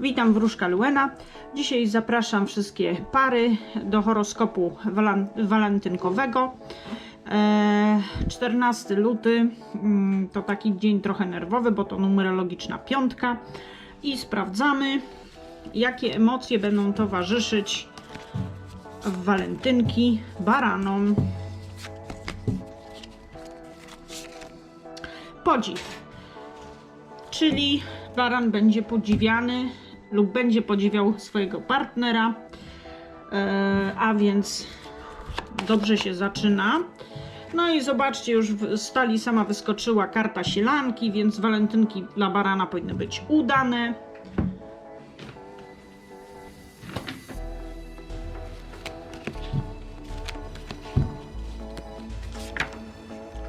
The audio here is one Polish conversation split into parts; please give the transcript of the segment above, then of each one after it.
Witam Wróżka Luena. Dzisiaj zapraszam wszystkie pary do horoskopu walentynkowego. E, 14 luty mm, to taki dzień trochę nerwowy, bo to numerologiczna piątka. I sprawdzamy, jakie emocje będą towarzyszyć w walentynki baranom. Podziw czyli baran będzie podziwiany lub będzie podziwiał swojego partnera, e, a więc dobrze się zaczyna. No i zobaczcie, już w stali sama wyskoczyła karta sielanki, więc walentynki dla barana powinny być udane.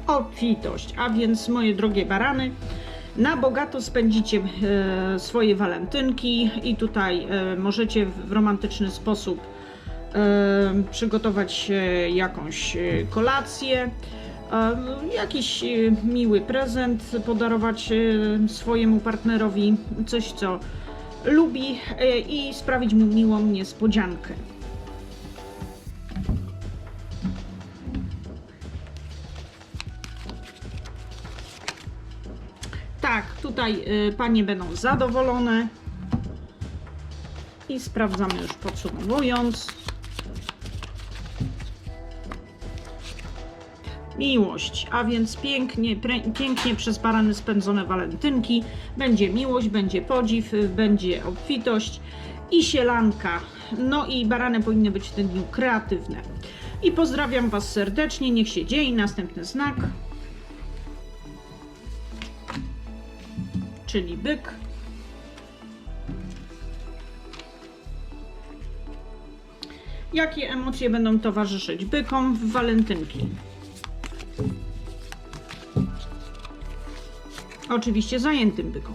Obfitość, a więc moje drogie barany, na bogato spędzicie e, swoje walentynki i tutaj e, możecie w, romantyczny sposób e, przygotować jakąś kolację, jakiś miły prezent podarować swojemu partnerowi, coś co lubi i sprawić mu miłą niespodziankę. Tutaj y, panie będą zadowolone. I sprawdzamy już podsumowując. Miłość, a więc pięknie, pre, pięknie przez barany spędzone walentynki. Będzie miłość, będzie podziw, y, będzie obfitość i sielanka. No i barany powinny być w tym dniu kreatywne. I pozdrawiam Was serdecznie, niech się dzieje. Następny znak. Czyli byk. Jakie emocje będą towarzyszyć bykom w walentynki? Oczywiście zajętym bykom.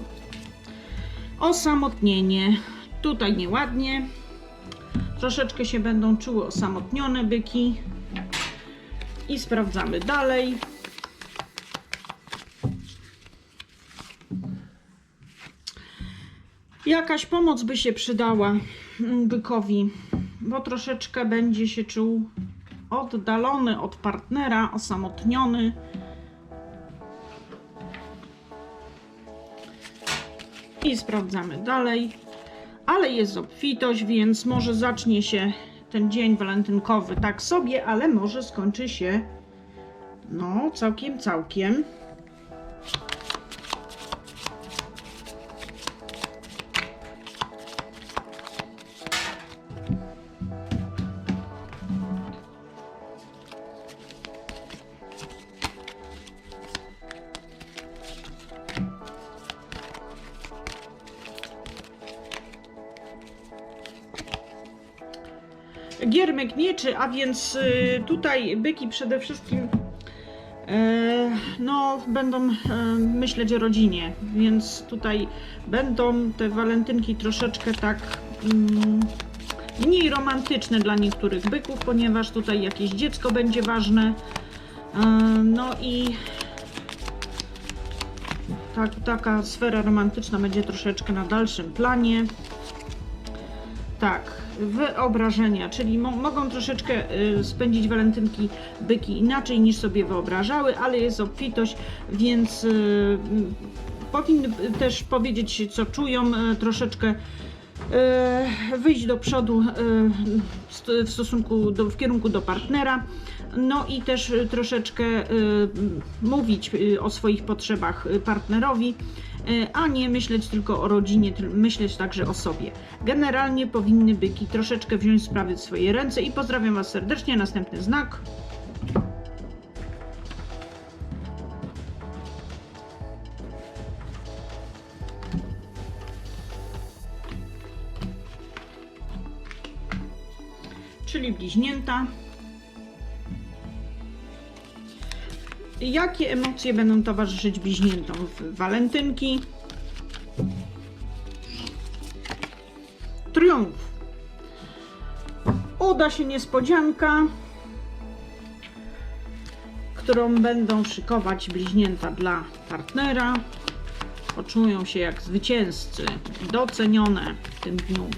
Osamotnienie. Tutaj nieładnie. Troszeczkę się będą czuły osamotnione byki. I sprawdzamy dalej. Jakaś pomoc by się przydała mm, bykowi, bo troszeczkę będzie się czuł oddalony od partnera, osamotniony. I sprawdzamy dalej. Ale jest obfitość, więc może zacznie się ten dzień walentynkowy tak sobie, ale może skończy się no całkiem, całkiem. A więc y, tutaj byki przede wszystkim e, no, będą e, myśleć o rodzinie, więc tutaj będą te walentynki troszeczkę tak mm, mniej romantyczne dla niektórych byków, ponieważ tutaj jakieś dziecko będzie ważne. E, no i tak, taka sfera romantyczna będzie troszeczkę na dalszym planie. Tak, wyobrażenia, czyli mo mogą troszeczkę y, spędzić walentynki byki inaczej niż sobie wyobrażały, ale jest obfitość, więc y, y, powinny też powiedzieć, co czują, y, troszeczkę y, wyjść do przodu y, w stosunku do, w kierunku do partnera. No i też y, troszeczkę y, mówić y, o swoich potrzebach y, partnerowi, y, a nie myśleć tylko o rodzinie, myśleć także o sobie. Generalnie powinny byki troszeczkę wziąć sprawy w swoje ręce i pozdrawiam Was serdecznie. Następny znak. Czyli bliźnięta. Jakie emocje będą towarzyszyć bliźniętom w walentynki? Triumf. Uda się niespodzianka, którą będą szykować bliźnięta dla partnera. poczują się jak zwycięzcy, docenione w tym dniu.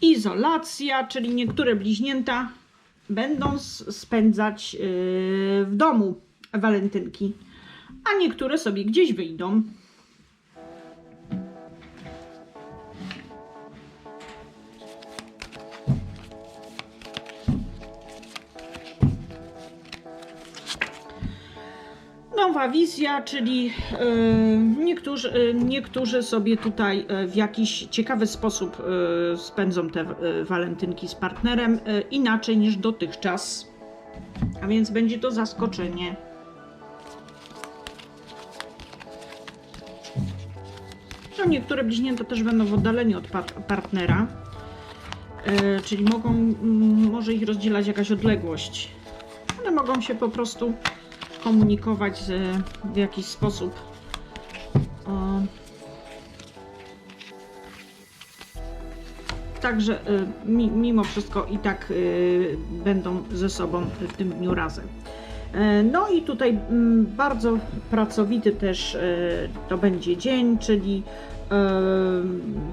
Izolacja, czyli niektóre bliźnięta będą spędzać yy, w domu walentynki, a niektóre sobie gdzieś wyjdą. Nowa wizja, czyli e, niektórzy, e, niektórzy sobie tutaj e, w jakiś ciekawy sposób spędzą te walentynki z partnerem inaczej niż dotychczas. A więc będzie to zaskoczenie. No, niektóre bliźnięta też będą w oddaleniu od par- partnera, czyli mogą, może ich rozdzielać jakaś odległość. One mogą się po prostu komunikować w jakiś sposób. O. Także mi, mimo wszystko i tak y, będą ze sobą w tym dniu razem. E, No i tutaj mm, bardzo pracowity też e, to będzie dzień, czyli e,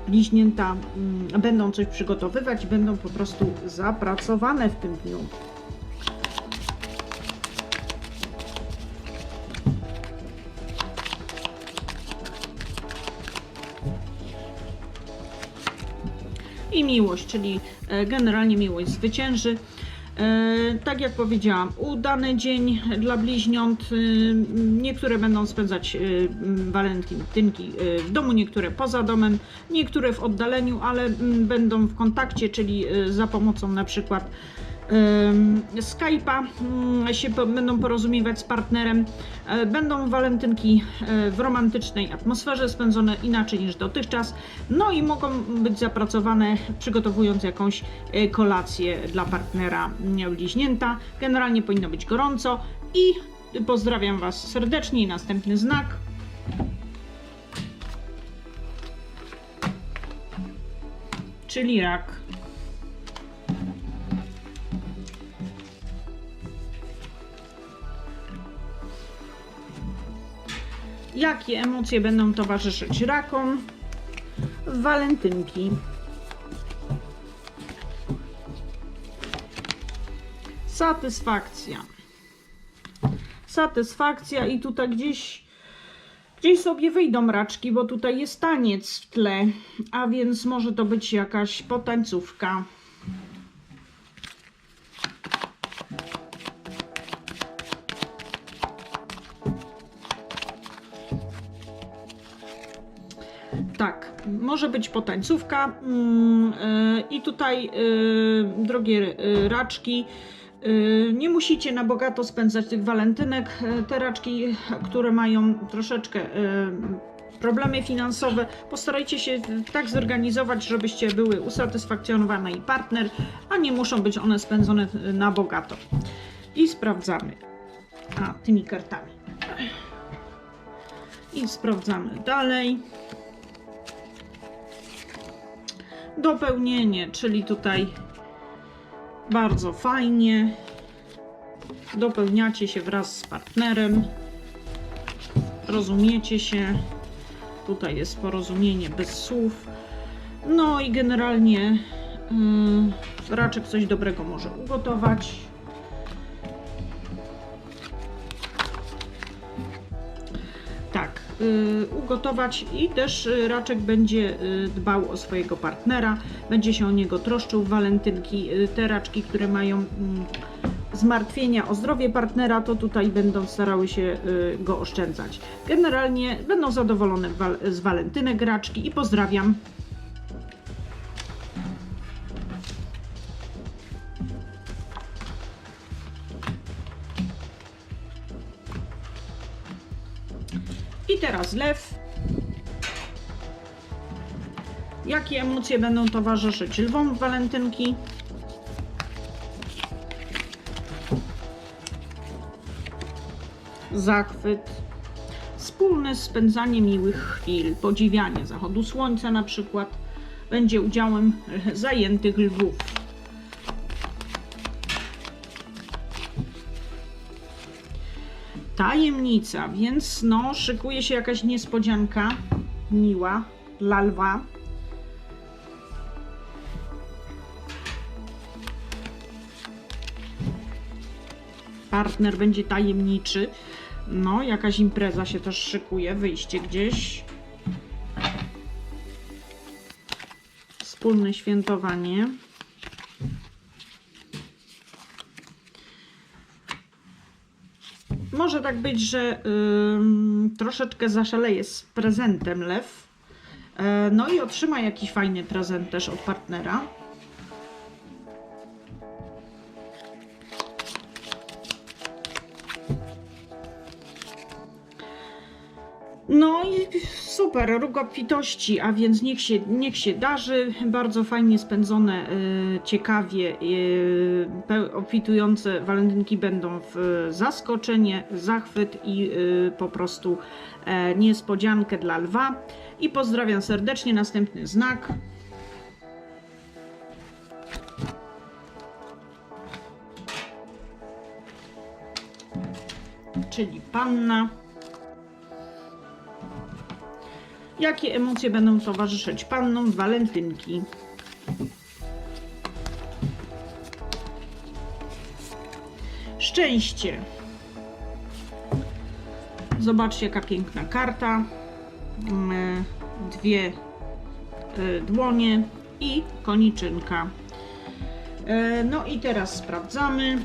bliźnięta mm, będą coś przygotowywać będą po prostu zapracowane w tym dniu. I miłość, czyli e, generalnie miłość zwycięży. E, Tak jak powiedziałam, udany dzień dla bliźniąt. E, Niektóre będą spędzać walentynki w domu, niektóre poza domem, niektóre w oddaleniu, ale będą w kontakcie, czyli za pomocą na przykład Skype'a mm, się będą porozumiewać z partnerem. E, Będą walentynki e, w romantycznej atmosferze spędzone inaczej niż dotychczas. No i mogą być zapracowane przygotowując jakąś e, kolację dla partnera bliźnięta. Generalnie powinno być gorąco i pozdrawiam Was serdecznie następny znak. Czyli rak. Jakie emocje będą towarzyszyć rakom w walentynki? Satysfakcja. Satysfakcja i tutaj gdzieś gdzieś sobie wyjdą raczki, bo tutaj jest taniec w tle, a więc może to być jakaś potańcówka. Tak, może być potańcówka. Mm, y, I tutaj, y, drogie y, raczki, nie musicie na bogato spędzać tych walentynek. Te raczki, które mają troszeczkę problemy finansowe, postarajcie się tak zorganizować, żebyście były usatysfakcjonowane i partner, a nie muszą być one spędzone na bogato. I sprawdzamy. A, tymi kartami. I sprawdzamy dalej. Dopełnienie, czyli tutaj bardzo fajnie. Dopełniacie się wraz z partnerem, rozumiecie się, tutaj jest porozumienie bez słów, no i generalnie yy, coś dobrego może ugotować. Ugotować i też y, raczek będzie y, dbał o swojego partnera, będzie się o niego troszczył walentynki. Y, Te raczki, które mają mm, zmartwienia o zdrowie partnera, to tutaj będą starały się y, go oszczędzać. Generalnie będą zadowolone z walentynek raczki i pozdrawiam. I teraz lew. Jakie emocje będą towarzyszyć lwom walentynki? Zachwyt. Wspólne spędzanie miłych chwil, podziwianie zachodu słońca na przykład, będzie udziałem zajętych lwów. Tajemnica, więc no, szykuje się jakaś niespodzianka miła dla lwa. Partner będzie tajemniczy. No, jakaś impreza się też szykuje, wyjście gdzieś. Wspólne świętowanie. Może tak być, że ym, troszeczkę zaszaleje z prezentem lew. E, no i otrzyma jakiś fajny prezent też od partnera. No i super, róg obfitości, a więc niech się, niech się darzy. Bardzo fajnie spędzone, y, ciekawie, y, obfitujące walentynki będą w y, zaskoczenie, zachwyt i po prostu e, niespodziankę dla lwa. I pozdrawiam serdecznie. Następny znak. Czyli panna. Jakie emocje będą towarzyszyć pannom walentynki? Szczęście. Zobaczcie, jaka piękna karta. Mm, Dwie e, dłonie i koniczynka. E, No i teraz sprawdzamy.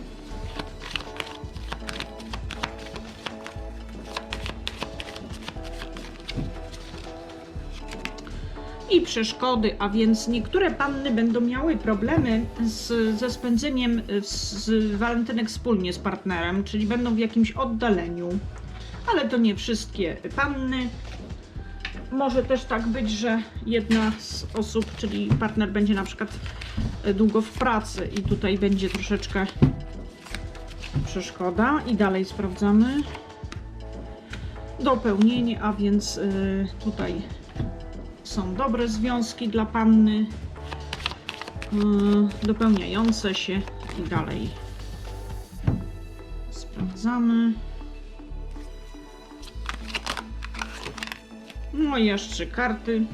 I przeszkody, a więc niektóre panny będą miały problemy z, ze spędzeniem z, walentynek wspólnie z partnerem, czyli będą w jakimś oddaleniu, ale to nie wszystkie panny. Może też tak być, że jedna z osób, czyli partner będzie na przykład e, długo w pracy i tutaj będzie troszeczkę przeszkoda i dalej sprawdzamy dopełnienie, a więc y, tutaj są dobre związki dla panny, yy, dopełniające się i dalej. Sprawdzamy. No i jeszcze karty.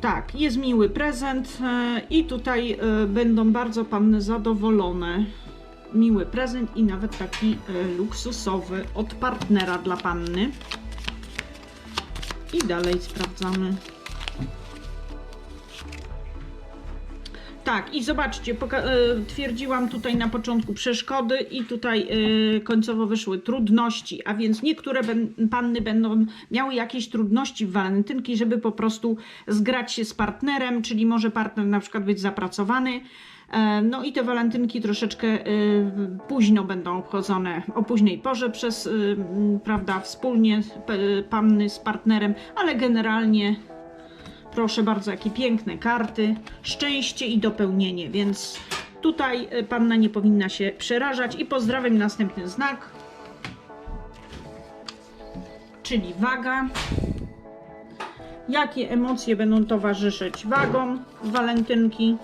Tak, jest miły prezent e, i tutaj e, będą bardzo panny zadowolone. Miły prezent i nawet taki e, luksusowy od partnera dla panny. I dalej sprawdzamy. Tak, i zobaczcie, e, twierdziłam tutaj na początku przeszkody i tutaj e, końcowo wyszły trudności, a więc niektóre panny będą miały jakieś trudności w walentynki, żeby po prostu zgrać się z partnerem, czyli może partner na przykład być zapracowany. E, No i te walentynki troszeczkę e, późno będą obchodzone, o późnej porze przez, m, prawda, wspólnie panny z partnerem, ale generalnie Proszę bardzo, jakie piękne karty. Szczęście i dopełnienie, więc tutaj y, panna nie powinna się przerażać. I pozdrawiam następny znak. Czyli waga. Jakie emocje będą towarzyszyć wagom walentynki?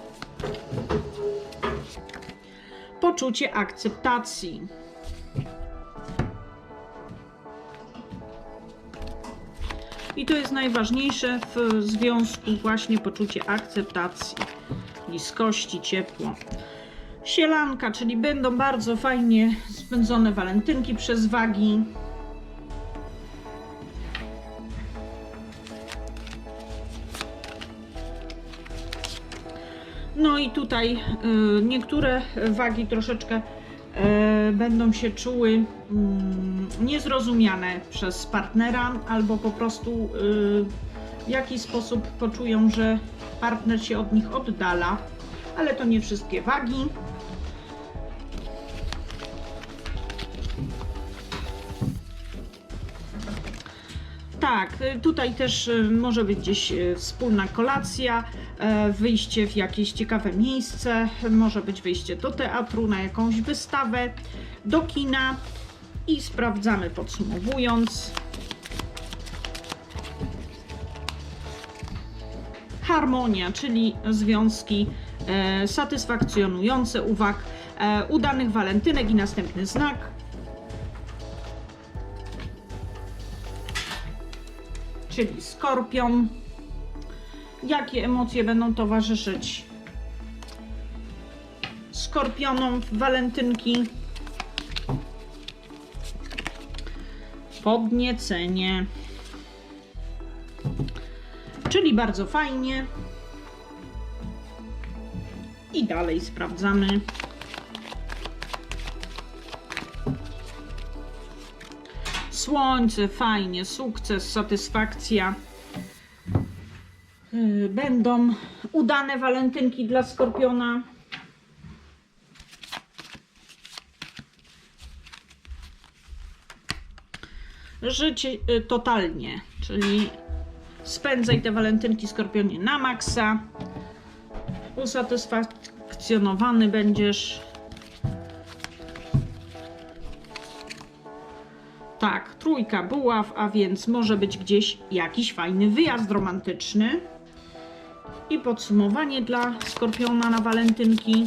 Poczucie akceptacji. I to jest najważniejsze w związku, właśnie poczucie akceptacji, bliskości, ciepło. Sielanka, czyli będą bardzo fajnie spędzone walentynki przez wagi. No i tutaj y, niektóre wagi troszeczkę y, będą się czuły mm, niezrozumiane przez partnera, albo po prostu y, w jakiś sposób poczują, że partner się od nich oddala, ale to nie wszystkie wagi. Tak, y, tutaj też y, może być gdzieś wspólna kolacja, wyjście w jakieś ciekawe miejsce, może być wyjście do teatru, na jakąś wystawę, do kina i sprawdzamy podsumowując. Harmonia, czyli związki e, satysfakcjonujące uwag. e, udanych walentynek i następny znak. Czyli skorpion. Jakie emocje będą towarzyszyć skorpionom w walentynki? Podniecenie. Czyli bardzo fajnie. I dalej sprawdzamy. Słońce, fajnie, sukces, satysfakcja. Yy, Będą udane walentynki dla skorpiona. Życie y, totalnie, czyli spędzaj te walentynki skorpionie na maksa. Usatysfakcjonowany będziesz. Tak, trójka buław, a więc może być gdzieś jakiś fajny wyjazd romantyczny. I podsumowanie dla skorpiona na walentynki.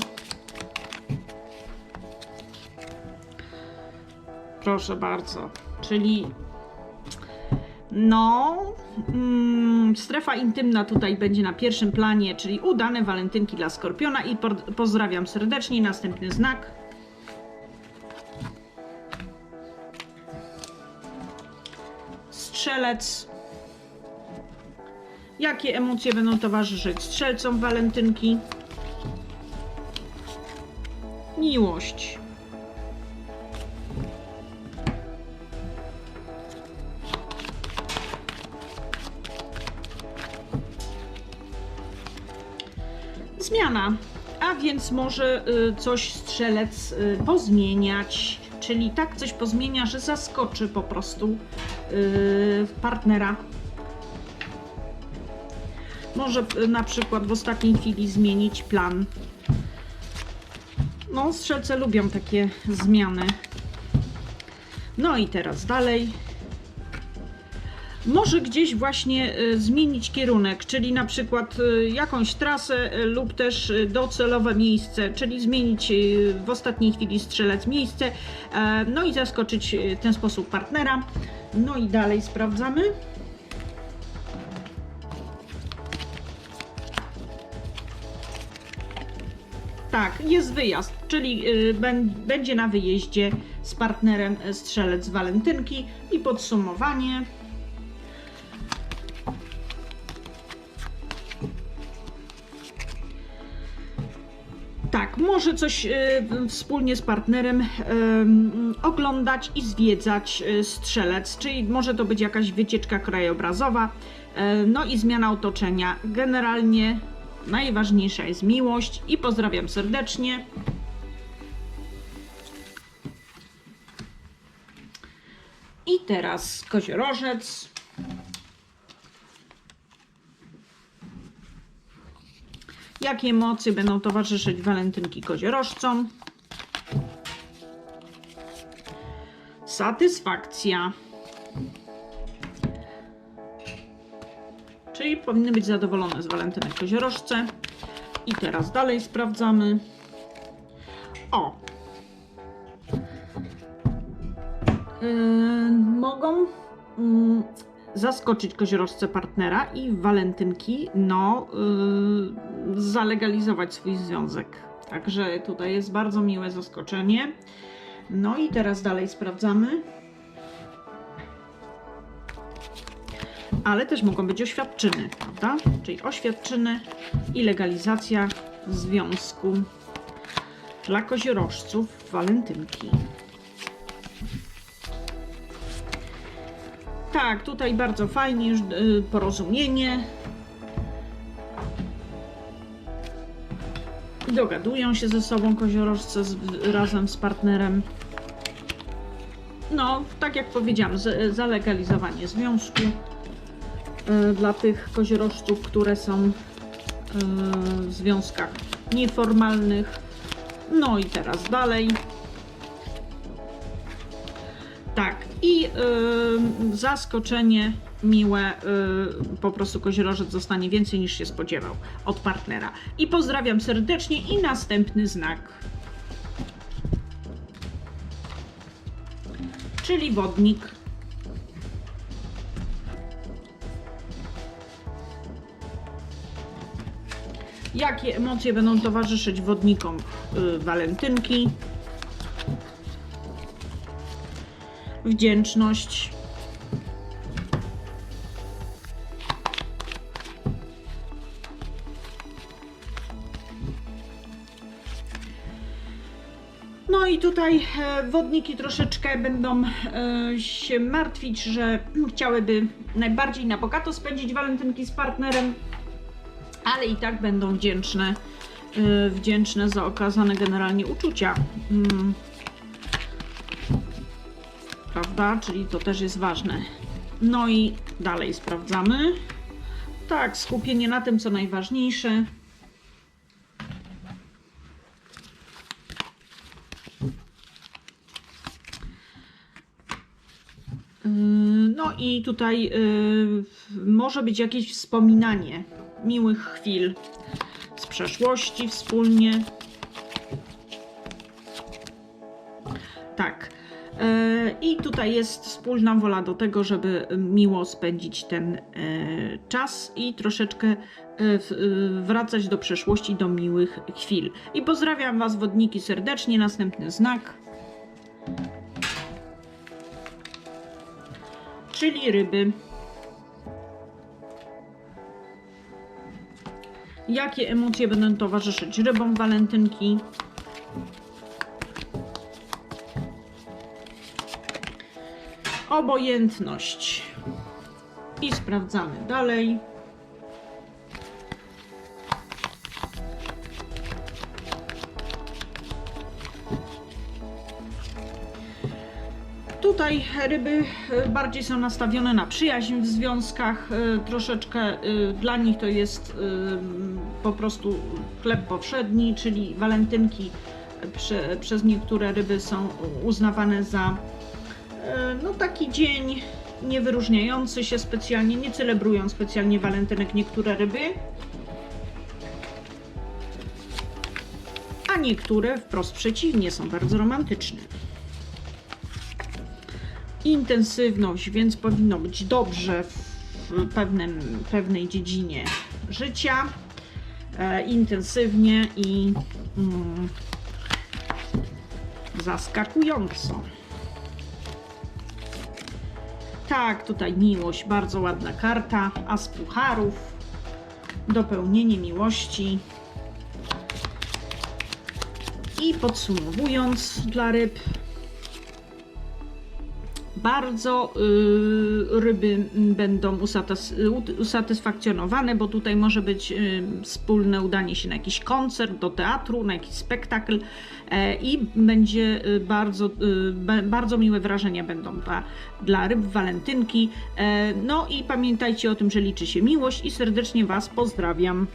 Proszę bardzo. Czyli no, mm, strefa intymna tutaj będzie na pierwszym planie, czyli udane walentynki dla skorpiona i po, pozdrawiam serdecznie. Następny znak. Strzelec. Jakie emocje będą towarzyszyć strzelcom walentynki? Miłość. Zmiana. A więc może y, coś strzelec y, pozmieniać, czyli tak coś pozmienia, że zaskoczy po prostu y, partnera. Może na przykład w ostatniej chwili zmienić plan. No, strzelce lubią takie zmiany. No i teraz dalej może gdzieś właśnie y, zmienić kierunek, czyli na przykład y, jakąś trasę y, lub też docelowe miejsce, czyli zmienić w ostatniej chwili strzelec miejsce, e, no i zaskoczyć w ten sposób partnera. No i dalej sprawdzamy. Tak, jest wyjazd, czyli bę- będzie na wyjeździe z partnerem strzelec walentynki i podsumowanie. Może coś y, wspólnie z partnerem oglądać i zwiedzać y, strzelec, czyli może to być jakaś wycieczka krajobrazowa, y, no i zmiana otoczenia. Generalnie najważniejsza jest miłość i pozdrawiam serdecznie. I teraz koziorożec. Jakie emocje będą towarzyszyć walentynki koziorożcom? Satysfakcja. Czyli powinny być zadowolone z walentynek koziorożce. I teraz dalej sprawdzamy. O! Yy, mogą mm, zaskoczyć koziorożce partnera i walentynki, no, yy, zalegalizować swój związek. Także tutaj jest bardzo miłe zaskoczenie. No i teraz dalej sprawdzamy. Ale też mogą być oświadczyny, prawda? Czyli oświadczyny i legalizacja związku dla koziorożców walentynki. Tak, tutaj bardzo fajnie już y, porozumienie. Dogadują się ze sobą koziorożce z, razem z partnerem. No, tak jak powiedziałam, z, zalegalizowanie związku y, dla tych koziorożców, które są y, w związkach nieformalnych. No i teraz dalej. Tak, i y, zaskoczenie miłe, y, po prostu koziorożec zostanie więcej niż się spodziewał od partnera. I pozdrawiam serdecznie i następny znak. Czyli wodnik. Jakie emocje będą towarzyszyć wodnikom y, walentynki? Wdzięczność. No i tutaj e, wodniki troszeczkę będą e, się martwić, że chciałyby najbardziej na bogato spędzić walentynki z partnerem, ale i tak będą wdzięczne, e, wdzięczne za okazane generalnie uczucia. Prawda? Czyli to też jest ważne. No i dalej sprawdzamy. Tak, skupienie na tym, co najważniejsze. Yy, No i tutaj yy, może być jakieś wspominanie miłych chwil z przeszłości wspólnie. Tak. Yy, I tutaj jest wspólna wola do tego, żeby miło spędzić ten yy, czas i troszeczkę yy, wracać do przeszłości, do miłych chwil. I pozdrawiam Was, wodniki, serdecznie. Następny znak. czyli ryby. Jakie emocje będą towarzyszyć rybom walentynki? Obojętność. I sprawdzamy dalej. Tutaj ryby e, bardziej są nastawione na przyjaźń w związkach. e, Troszeczkę e, dla nich to jest po prostu chleb powszedni, czyli walentynki prze, przez niektóre ryby są uznawane za taki dzień nie wyróżniający się specjalnie, nie celebrują specjalnie walentynek niektóre ryby. A niektóre wprost przeciwnie, są bardzo romantyczne intensywność, więc powinno być dobrze w pewnym, pewnej dziedzinie życia. E, intensywnie i mm, zaskakująco. Tak, tutaj miłość, bardzo ładna karta. As pucharów, dopełnienie miłości. I podsumowując dla ryb, bardzo y, ryby będą usatysfakcjonowane, bo tutaj może być y, wspólne udanie się na jakiś koncert, do teatru, na jakiś spektakl e, i będzie y, bardzo, bardzo miłe wrażenia będą dla, dla ryb walentynki. E, no i pamiętajcie o tym, że liczy się miłość i serdecznie Was pozdrawiam.